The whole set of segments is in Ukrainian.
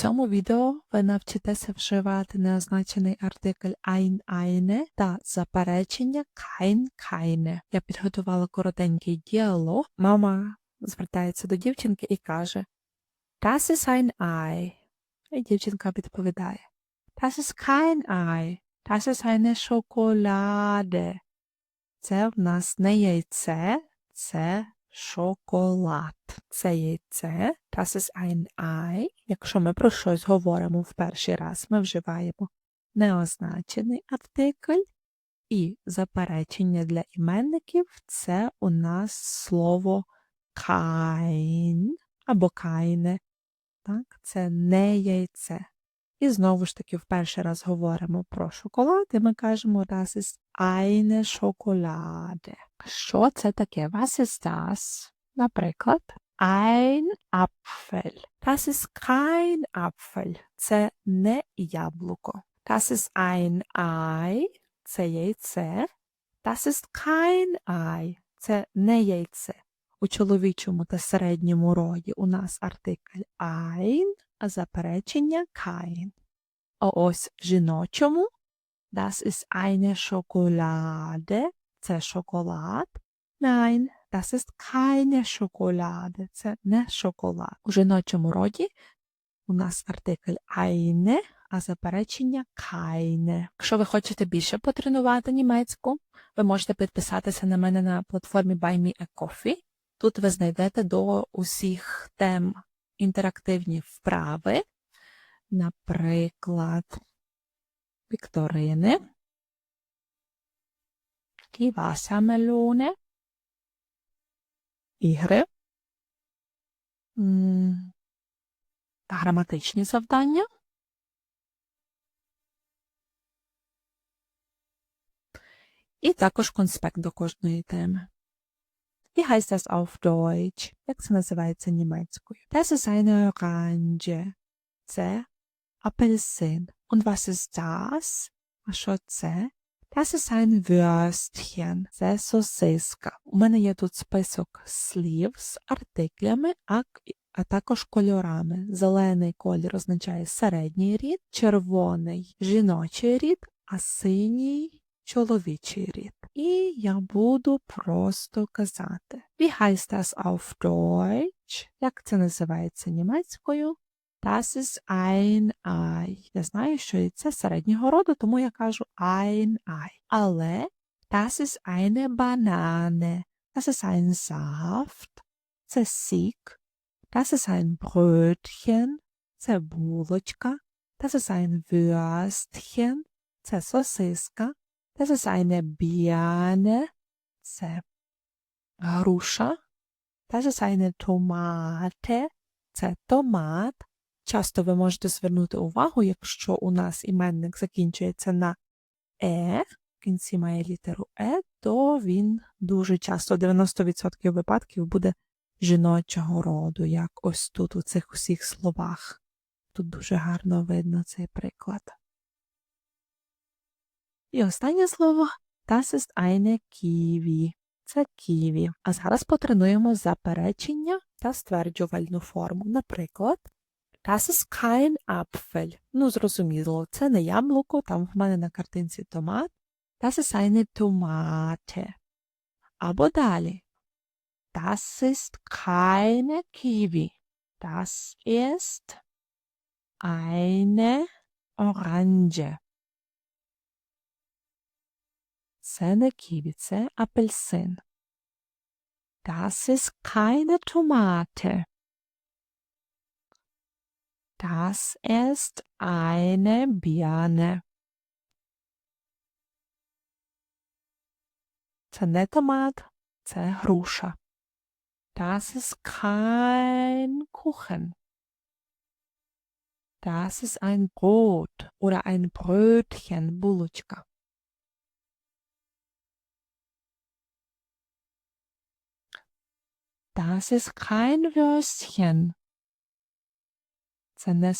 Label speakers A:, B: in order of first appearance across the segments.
A: цьому відео ви навчитеся вживати неозначений артикль ein, eine та заперечення kein, keine. Я підготувала коротенький діалог. Мама звертається до дівчинки і каже Das ist ein Ei. І дівчинка відповідає Das ist kein Ei. Das ist eine Schokolade. Це в нас не яйце, це шоколад. Це яйце. Das ist ein Ei. Якщо ми про щось говоримо в перший раз, ми вживаємо неозначений артикль. І заперечення для іменників це у нас слово kein або keine. Так, це не яйце. І знову ж таки в перший раз говоримо про шоколад, і ми кажемо das ist eine Schokolade. Що це таке? Was ist das? Наприклад, ein Apfel. Das ist kein Apfel. Це не яблуко. Das ist ein Ei. Це яйце. Das ist kein Ei. Це не яйце. У чоловічому та середньому роді у нас артикль ein, заперечення kein. А ось в жіночому das ist eine Schokolade. Це шоколад. Nein, das ist keine Schokolade. Це не шоколад. У жіночому роді у нас артикль eine, а заперечення keine. Якщо ви хочете більше потренувати німецьку, ви можете підписатися на мене на платформі Buy Me a Coffee. Тут ви знайдете до усіх тем інтерактивні вправи, наприклад, вікторини, Wassermelone, ігри граматичні завдання. І також конспект до кожної теми. Wie heißt das auf Deutsch? Як це називається німецькою? Das ist eine Orange. Це апельсин. Und was ist das? Що це? Das ist ein Würstchen. Це сосиска. У мене є тут список слів з артиклями, а, а також кольорами. Зелений колір означає середній рід, червоний жіночий рід, а синій чоловічий рід. І я буду просто казати. Wie heißt das auf Deutsch? Як це називається німецькою? Das ist ein Ei. Я знаю, що це середнього роду, тому я кажу ein Ei. Але das ist eine Banane. Das ist ein Saft. Це сік. Das ist ein Brötchen. Це булочка. Das ist ein Würstchen. Це сосиска. Das ist eine Birne. Груша. Das ist eine Tomate. Це томат. Часто ви можете звернути увагу, якщо у нас іменник закінчується на е, в кінці має літеру е, то він дуже часто, 90% випадків, буде жіночого роду, як ось тут у цих усіх словах. Тут дуже гарно видно цей приклад. І останнє слово das ist eine Kiwi. Це ківі. А зараз потренуємо заперечення та стверджувальну форму. Наприклад, Das ist kein Apfel. Ну, зрозуміло, це не яблуко, там в мене на картинці томат. Das ist eine Tomate. Або далі. Das ist keine Kiwi. Das ist eine Orange. Це не ківі, це апельсин. Das ist keine Tomate. Das ist eine Birne. Це не томат, це груша. Das ist kein Kuchen. Das ist ein Brot oder ein Brötchen, булочка. Das ist kein Würstchen, seine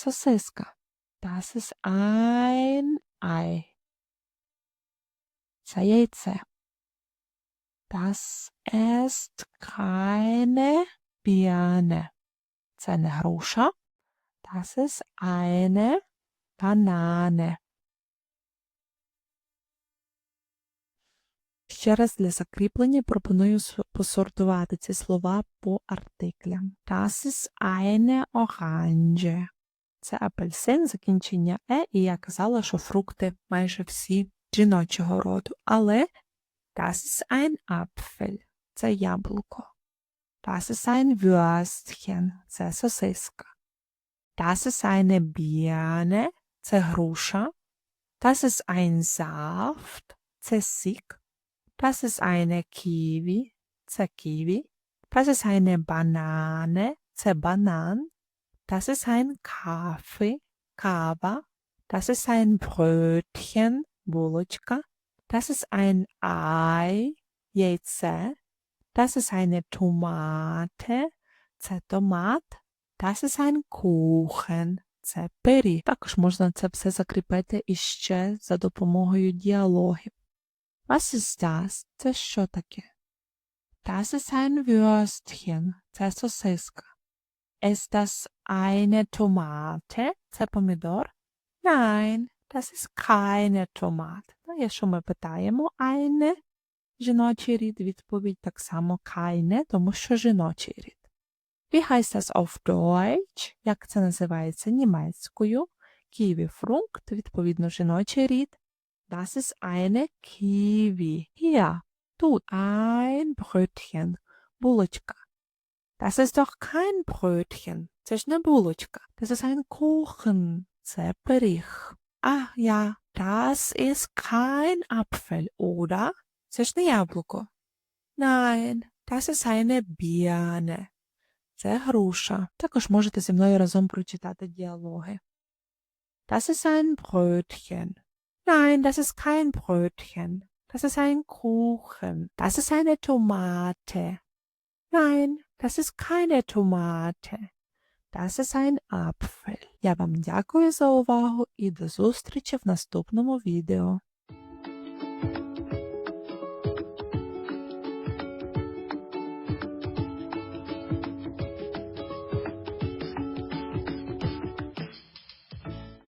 A: Das ist ein Ei. Zajeitze. Das ist keine Birne. Seine Das ist eine Banane. Ще раз для закріплення пропоную посортувати ці слова по артиклям. Das ist eine Orange. Це апельсин, закінчення е, і я казала, що фрукти майже всі жіночого роду. Але das ist ein Apfel. Це яблуко. Das ist ein Würstchen. Це сосиска. Das ist eine Birne. Це груша. Das ist ein Saft. Це сік. Das ist eine Kiwi. Ківі. Das ist eine Banane. Банан. Das ist ein Kaffee. Кава. Das ist ein Brötchen. Булочка. Das ist ein Ei. Яйце. Das ist eine Tomate. Це томат. Das ist ein Kuchen. Це пиріг. Також можна це все закріпити іще за допомогою діалогів. Was ist das? Це що таке? Das ist ein Würstchen. Це сосиска. Ist das eine Tomate? Це помідор? Nein, das ist keine Tomate. Ну, якщо ми питаємо eine, жіночий рід, відповідь так само keine, тому що жіночий рід. Wie heißt das auf Deutsch? Як це називається німецькою? Ківі-фрукт, відповідно, жіночий рід. Das ist eine Kiwi. Hier, тут ein Brötchen. Булочка. Das ist doch kein Brötchen. Це ж не булочка. Das ist ein Kuchen. Це пиріг. Ah, ja, das ist kein Apfel, oder? Це ж не яблуко. Nein, das ist eine Birne. Це груша. Також можете зі мною разом прочитати діалоги. Das ist ein Brötchen. Nein, das ist kein Brötchen. Das ist ein Kuchen. Das ist eine Tomate. Nein, das ist keine Tomate. Das ist ein Apfel. Я вам дякую за увагу і до зустрічі в наступному відео.